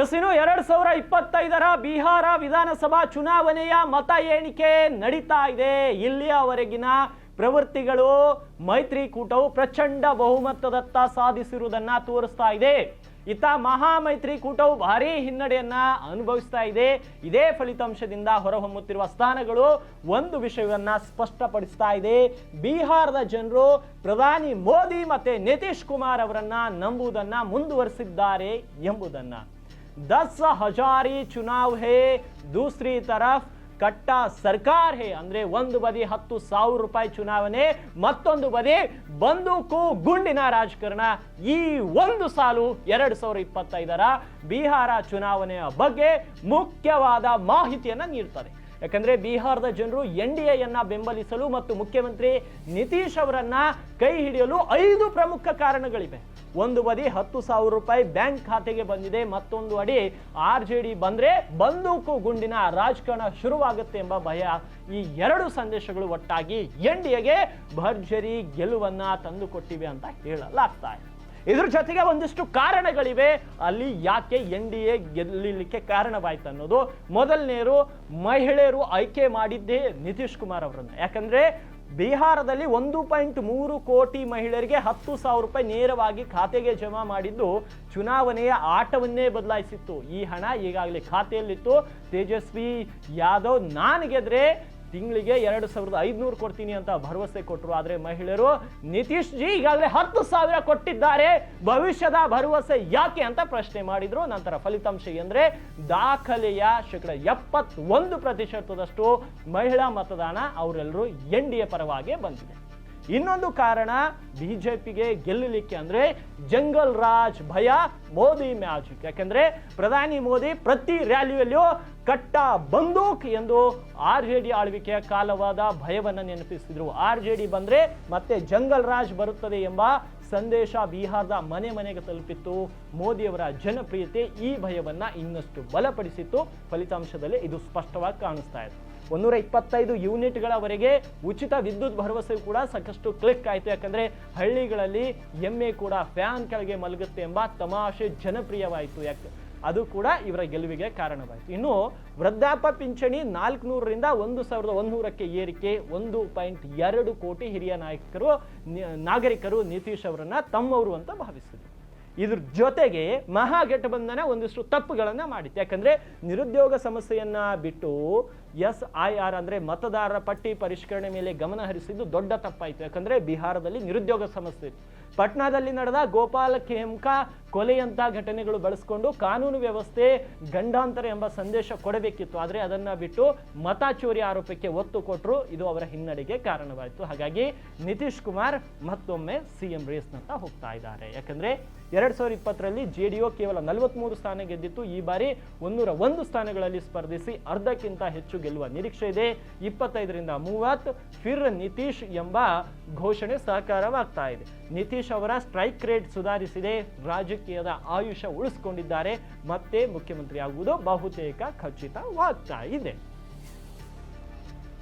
S ಎರಡ್ ಸಾವಿರ ಇಪ್ಪತ್ತೈದರ ಬಿಹಾರ ವಿಧಾನಸಭಾ ಚುನಾವಣೆಯ ಮತ ಎಣಿಕೆ ನಡೀತಾ ಇದೆ. ಇಲ್ಲಿಯವರೆಗಿನ ಪ್ರವೃತ್ತಿಗಳು ಮೈತ್ರಿಕೂಟವು ಪ್ರಚಂಡ ಬಹುಮತದತ್ತ ಸಾಧಿಸಿರುವುದನ್ನ ತೋರಿಸ್ತಾ ಇದೆ. ಇತ್ತ ಮಹಾ ಮೈತ್ರಿಕೂಟವು ಭಾರೀ ಹಿನ್ನಡೆಯನ್ನ ಅನುಭವಿಸ್ತಾ ಇದೆ. ಇದೇ ಫಲಿತಾಂಶದಿಂದ ಹೊರಹೊಮ್ಮುತ್ತಿರುವ ಸ್ಥಾನಗಳು ಒಂದು ವಿಷಯವನ್ನ ಸ್ಪಷ್ಟಪಡಿಸ್ತಾ ಇದೆ. ಬಿಹಾರದ ಜನರು ಪ್ರಧಾನಿ ಮೋದಿ ಮತ್ತೆ ನಿತೀಶ್ ಕುಮಾರ್ ಅವರನ್ನ ನಂಬುವುದನ್ನ ಮುಂದುವರಿಸಿದ್ದಾರೆ ಎಂಬುದನ್ನ. दस हजारी चुनाव है दूसरी तरफ ಕಟ್ಟ ಸರ್ಕಾರ ಹೇ ಅಂದ್ರೆ ಒಂದು ಬದಿ ಹತ್ತು ಸಾವಿರ ರೂಪಾಯಿ ಚುನಾವಣೆ ಮತ್ತೊಂದು ಬದಿ ಬಂದೂಕು ಗುಂಡಿನ ರಾಜಕಾರಣ ಈ ಒಂದು ಸಾಲು ಎರಡು ಸಾವಿರ ಇಪ್ಪತ್ತೈದರ ಬಿಹಾರ ಚುನಾವಣೆಯ ಬಗ್ಗೆ ಮುಖ್ಯವಾದ ಮಾಹಿತಿಯನ್ನ ನೀಡ್ತಾರೆ ಯಾಕಂದ್ರೆ ಬಿಹಾರದ ಜನರು ಎನ್ ಡಿ ಎಯನ್ನು ಬೆಂಬಲಿಸಲು ಮತ್ತು ಮುಖ್ಯಮಂತ್ರಿ ನಿತೀಶ್ ಅವರನ್ನ ಕೈ ಹಿಡಿಯಲು ಐದು ಪ್ರಮುಖ ಕಾರಣಗಳಿವೆ. ಒಂದು ಬದಿ ಹತ್ತು ಸಾವಿರ ರೂಪಾಯಿ ಬ್ಯಾಂಕ್ ಖಾತೆಗೆ ಬಂದಿದೆ, ಮತ್ತೊಂದು ಅಡಿ ಆರ್ ಜೆ ಡಿ ಬಂದ್ರೆ ಬಂದೂಕು ಗುಂಡಿನ ರಾಜಕಾರಣ ಶುರುವಾಗುತ್ತೆ ಎಂಬ ಭಯ ಈ ಎರಡು ಸಂದೇಶಗಳು ಒಟ್ಟಾಗಿ ಎನ್ ಡಿ ಎಗೆ ಭರ್ಜರಿ ಗೆಲುವನ್ನ ತಂದುಕೊಟ್ಟಿವೆ ಅಂತ ಹೇಳಲಾಗ್ತಾ ಇದೆ. ಇದ್ರ ಜೊತೆಗೆ ಒಂದಿಷ್ಟು ಕಾರಣಗಳಿವೆ. ಅಲ್ಲಿ ಯಾಕೆ ಎನ್ ಡಿ ಎ ಗೆಲ್ಲಲಿಕ್ಕೆ ಕಾರಣವಾಯ್ತು ಅನ್ನೋದು ಮೊದಲನೇರು ಮಹಿಳೆಯರು ಆಯ್ಕೆ ಮಾಡಿದ್ದೇ ನಿತೀಶ್ ಕುಮಾರ್ ಅವರನ್ನು. ಯಾಕಂದ್ರೆ ಬಿಹಾರದಲ್ಲಿ ಒಂದು ಪಾಯಿಂಟ್ ಮೂರು ಕೋಟಿ ಮಹಿಳೆಯರಿಗೆ ಹತ್ತು ಸಾವಿರ ರೂಪಾಯಿ ನೇರವಾಗಿ ಖಾತೆಗೆ ಜಮಾ ಮಾಡಿದ್ದು ಚುನಾವಣೆಯ ಆಟವನ್ನೇ ಬದಲಾಯಿಸಿತ್ತು. ಈ ಹಣ ಈಗಾಗಲೇ ಖಾತೆಯಲ್ಲಿತ್ತು. ತೇಜಸ್ವಿ ಯಾದವ್ ನಾನು ಗೆದ್ರೆ ತಿಂಗಳಿಗೆ ಎರಡು ಸಾವಿರದ ಐದುನೂರು ಕೊಡ್ತೀನಿ ಅಂತ ಭರವಸೆ ಕೊಟ್ಟರು ಆದರೆ ಮಹಿಳೆಯರು, ನಿತೀಶ್ ಜಿ ಈಗಾಗಲೇ ಹತ್ತು ಸಾವಿರ ಕೊಟ್ಟಿದ್ದಾರೆ. ಭವಿಷ್ಯದ ಭರವಸೆ ಯಾಕೆ ಅಂತ ಪ್ರಶ್ನೆ ಮಾಡಿದ್ರು. ನಂತರ ಫಲಿತಾಂಶ ಎಂದರೆ ದಾಖಲೆಯ ಶೇಕಡ ಎಪ್ಪತ್ತೊಂದು ಪ್ರತಿಶತದಷ್ಟು ಮಹಿಳಾ ಮತದಾನ ಅವರೆಲ್ಲರೂ ಎನ್ ಡಿ ಎ ಪರವಾಗಿ ಬಂದಿದೆ. ಇನ್ನೊಂದು ಕಾರಣ ಬಿಜೆಪಿಗೆ ಗೆಲ್ಲಲಿಕ್ಕೆ ಅಂದ್ರೆ ಜಂಗಲ್ ರಾಜ್ ಭಯ ಮೋದಿ ಮ್ಯಾಜಿಕ್. ಯಾಕಂದ್ರೆ ಪ್ರಧಾನಿ ಮೋದಿ ಪ್ರತಿ ರ್ಯಾಲಿಯಲ್ಲಿಯೂ ಕಟ್ಟ ಬಂದೂಕ್ ಎಂದು ಆರ್ ಜೆ ಡಿ ಆಳ್ವಿಕೆಯ ಕಾಲವಾದ ಭಯವನ್ನು ನೆನಪಿಸಿದ್ರು. ಆರ್ ಜೆ ಡಿ ಬಂದ್ರೆ ಮತ್ತೆ ಜಂಗಲ್ ರಾಜ್ ಬರುತ್ತದೆ ಎಂಬ ಸಂದೇಶ ಬಿಹಾರದ ಮನೆ ಮನೆಗೆ ತಲುಪಿತ್ತು. ಮೋದಿಯವರ ಜನಪ್ರಿಯತೆ ಈ ಭಯವನ್ನು ಇನ್ನಷ್ಟು ಬಲಪಡಿಸಿತ್ತು. ಫಲಿತಾಂಶದಲ್ಲಿ ಇದು ಸ್ಪಷ್ಟವಾಗಿ ಕಾಣಿಸ್ತಾ ಇದೆ ಒಂದೂರ ಇಪ್ಪತ್ತೈದು ಯೂನಿಟ್ಗಳವರೆಗೆ ಉಚಿತ ವಿದ್ಯುತ್ ಭರವಸೆ ಕೂಡ ಸಾಕಷ್ಟು ಕ್ಲಿಕ್ ಆಯಿತು. ಯಾಕಂದರೆ ಹಳ್ಳಿಗಳಲ್ಲಿ ಎಮ್ಮೆ ಕೂಡ ಫ್ಯಾನ್ ಕೆಳಗೆ ಮಲಗುತ್ತೆ ಎಂಬ ತಮಾಷೆ ಜನಪ್ರಿಯವಾಯಿತು. ಯಾಕೆ ಅದು ಕೂಡ ಇವರ ಗೆಲುವಿಗೆ ಕಾರಣವಾಯಿತು. ಇನ್ನು ವೃದ್ಧಾಪ ಪಿಂಚಣಿ ನಾಲ್ಕುನೂರರಿಂದ ಒಂದು ಸಾವಿರದ ಒಂದೂರಕ್ಕೆ ಏರಿಕೆ ಒಂದು ಪಾಯಿಂಟ್ ಎರಡು ಕೋಟಿ ಹಿರಿಯ ನಾಯಕರು ನಾಗರಿಕರು ನಿತೀಶ್ ಅವರನ್ನ ತಮ್ಮವರು ಅಂತ ಭಾವಿಸಿದರು. ಇದ್ರ ಜೊತೆಗೆ ಮಹಾಗಠಬಂಧನ ಒಂದಿಷ್ಟು ತಪ್ಪುಗಳನ್ನ ಮಾಡಿತ್ತು. ಯಾಕಂದ್ರೆ ನಿರುದ್ಯೋಗ ಸಮಸ್ಯೆಯನ್ನ ಬಿಟ್ಟು ಎಸ್ ಐ ಆರ್ ಅಂದ್ರೆ ಮತದಾರರ ಪಟ್ಟಿ ಪರಿಷ್ಕರಣೆ ಮೇಲೆ ಗಮನ ಹರಿಸಿದ್ದು ದೊಡ್ಡ ತಪ್ಪಾಯಿತು. ಯಾಕಂದ್ರೆ ಬಿಹಾರದಲ್ಲಿ ನಿರುದ್ಯೋಗ ಸಮಸ್ಯೆ ಇತ್ತು. ಪಟ್ನಾದಲ್ಲಿ ನಡೆದ ಗೋಪಾಲ ಖೇಮ್ಕಾ ಕೊಲೆಯಂತ ಘಟನೆಗಳು ಬಳಸಿಕೊಂಡು ಕಾನೂನು ವ್ಯವಸ್ಥೆ ಗಂಡಾಂತರ ಎಂಬ ಸಂದೇಶ ಕೊಡಬೇಕಿತ್ತು. ಆದರೆ ಅದನ್ನ ಬಿಟ್ಟು ಮತ ಚೋರಿ ಆರೋಪಕ್ಕೆ ಒತ್ತು ಕೊಟ್ಟರು ಇದು ಅವರ ಹಿನ್ನಡೆಗೆ ಕಾರಣವಾಯಿತು. ಹಾಗಾಗಿ ನಿತೀಶ್ ಕುಮಾರ್ ಮತ್ತೊಮ್ಮೆ ಸಿಎಂ ರೇಸ್ನತ್ತ ಹೋಗ್ತಾ ಇದ್ದಾರೆ. ಯಾಕಂದ್ರೆ ಎರಡ್ ಸಾವಿರದ ಇಪ್ಪತ್ತರಲ್ಲಿ ಜೆ ಡಿ ಕೇವಲ ನಲವತ್ಮೂರು ಸ್ಥಾನ ಗೆದ್ದಿತ್ತು. ಈ ಬಾರಿ ಒಂದೂರ ಒಂದು ಸ್ಥಾನಗಳಲ್ಲಿ ಸ್ಪರ್ಧಿಸಿ ಅರ್ಧಕ್ಕಿಂತ ಹೆಚ್ಚು ಗೆಲ್ಲುವ ನಿರೀಕ್ಷೆ ಇದೆ. ಇಪ್ಪತ್ತೈದರಿಂದ ಮೂವತ್ತು, ಫಿರ್ ನಿತೀಶ್ ಎಂಬ ಘೋಷಣೆ ಸಹಕಾರವಾಗ್ತಾ ಇದೆ. ನಿತೀಶ್ ಅವರ ಸ್ಟ್ರೈಕ್ ರೇಟ್ ಸುಧಾರಿಸಿದೆ. ರಾಜಕೀಯದ ಆಯುಷ ಉಳಿಸ್ಕೊಂಡಿದ್ದಾರೆ. ಮತ್ತೆ ಮುಖ್ಯಮಂತ್ರಿ ಆಗುವುದು ಬಹುತೇಕ ಖಚಿತವಾಗ್ತಾ ಇದೆ.